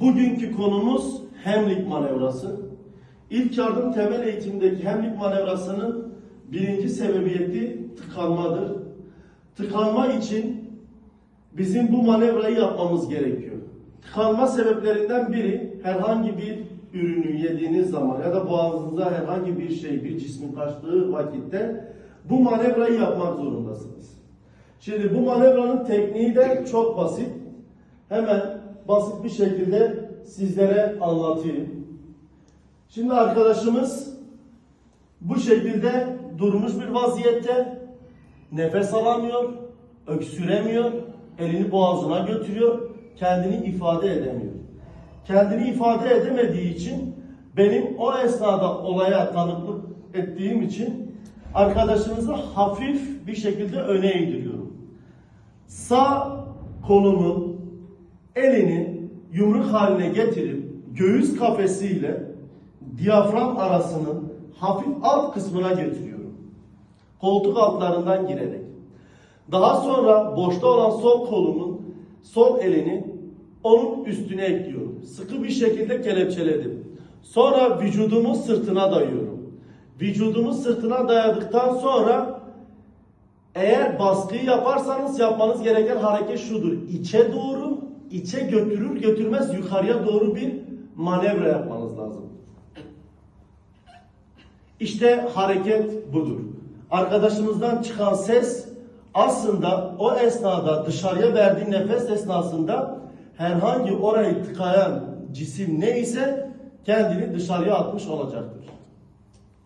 Bugünkü konumuz hemlik manevrası. İlk yardım temel eğitimdeki hemlik manevrasının birinci sebebiyeti tıkanmadır. Tıkanma için bizim bu manevrayı yapmamız gerekiyor. Tıkanma sebeplerinden biri herhangi bir ürünü yediğiniz zaman ya da boğazınıza herhangi bir şey, bir cismin kaçtığı vakitte bu manevrayı yapmak zorundasınız. Şimdi bu manevranın tekniği de çok basit. Hemen basit bir şekilde sizlere anlatayım. Şimdi arkadaşımız bu şekilde durmuş bir vaziyette nefes alamıyor, öksüremiyor, elini boğazına götürüyor, kendini ifade edemiyor. Kendini ifade edemediği için benim o esnada olaya tanıklık ettiğim için arkadaşınızı hafif bir şekilde öne eğdiriyorum. Sağ kolumun elini yumruk haline getirip göğüs kafesiyle diyafram arasının hafif alt kısmına getiriyorum. Koltuk altlarından girerek. Daha sonra boşta olan sol kolumun sol elini onun üstüne ekliyorum. Sıkı bir şekilde kelepçeledim. Sonra vücudumu sırtına dayıyorum. Vücudumu sırtına dayadıktan sonra eğer baskıyı yaparsanız yapmanız gereken hareket şudur. İçe doğru, içe götürür götürmez yukarıya doğru bir manevra yapmanız lazım. İşte hareket budur. Arkadaşımızdan çıkan ses aslında o esnada dışarıya verdiği nefes esnasında herhangi orayı tıkayan cisim neyse kendini dışarıya atmış olacaktır.